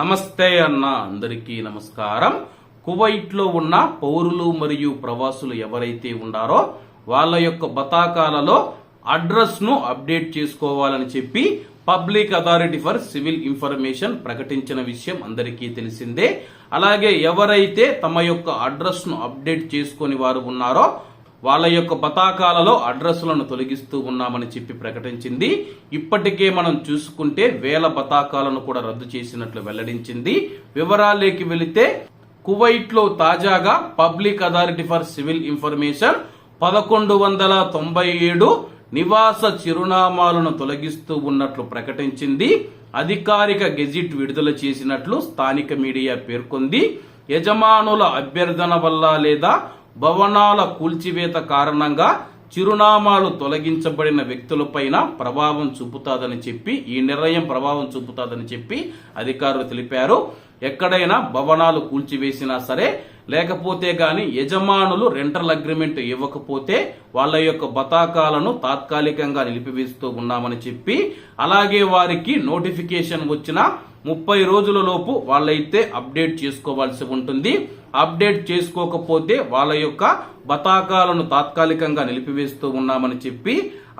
నమస్తే అన్న అందరికీ నమస్కారం. కువైట్లో ఉన్న పౌరులు మరియు ప్రవాసులు ఎవరైతే ఉన్నారో వాళ్ళ యొక్క బతాకాలలో అడ్రస్ను అప్డేట్ చేసుకోవాలని చెప్పి public authority for civil information ప్రకటించిన విషయం అందరికీ తెలిసిందే. అలాగే ఎవరైతే తమ యొక్క అడ్రస్ను అప్డేట్ చేసుకొని వారు ఉన్నారో వాళ్ళ యొక్క పతాకాలలో అడ్రస్లను తొలగిస్తూ ఉన్నామని చెప్పి ప్రకటించింది. ఇప్పటికే మనం చూసుకుంటే వేల పతాకాలను కూడా రద్దు చేసినట్లు వెల్లడించింది. వివరాలేకి వెళితే కువైట్లో తాజాగా public authority for civil information పదకొండు వందల తొంభై ఏడు నివాస చిరునామాలను తొలగిస్తూ ఉన్నట్లు ప్రకటించింది. అధికారిక గెజిట్ విడుదల చేసినట్లు స్థానిక మీడియా పేర్కొంది. యజమానుల అభ్యర్థన వల్ల లేదా భవనాల కూల్చివేత కారణంగా చిరునామాలు తొలగించబడిన వ్యక్తులపైన ప్రభావం చూపుతాదని చెప్పి ఈ నిర్ణయం ప్రభావం చూపుతాదని చెప్పి అధికారులు తెలిపారు. ఎక్కడైనా భవనాలు కూల్చివేసినా సరే లేకపోతే గాని యజమానులు రెంటల్ అగ్రిమెంట్ ఇవ్వకపోతే వాళ్ళ యొక్క బతాకాలను తాత్కాలికంగా నిలిపివేస్తూ ఉన్నామని చెప్పి అలాగే వారికి నోటిఫికేషన్ వచ్చిన ముప్పై రోజుల లోపు వాళ్ళైతే అప్డేట్ చేసుకోవాల్సి ఉంటుంది. అప్డేట్ చేసుకోకపోతే వాళ్ళ యొక్క బతాకాలను తాత్కాలికంగా నిలిపివేస్తూ ఉన్నామని చెప్పి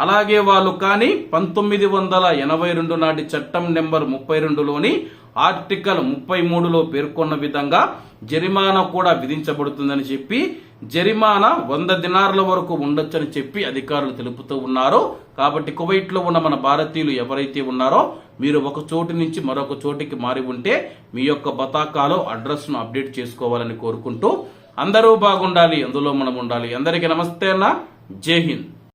అలాగే వాళ్ళు కానీ పంతొమ్మిది వందల ఎనభై రెండు నాటి చట్టం నెంబర్ ముప్పై రెండులోని ఆర్టికల్ ముప్పై మూడులో పేర్కొన్న విధంగా జరిమానా కూడా విధించబడుతుందని చెప్పి జరిమానా వంద దినార్ల వరకు ఉండొచ్చని చెప్పి అధికారులు తెలుపుతూ ఉన్నారు. కాబట్టి కువైట్లో ఉన్న మన భారతీయులు ఎవరైతే ఉన్నారో మీరు ఒక చోటు నుంచి మరొక చోటికి మారి ఉంటే మీ యొక్క బతాకాలో అడ్రస్ను అప్డేట్ చేసుకోవాలని కోరుకుంటూ అందరూ బాగుండాలి అందులో మనం ఉండాలి. అందరికీ నమస్తే అన్న. జై హింద్.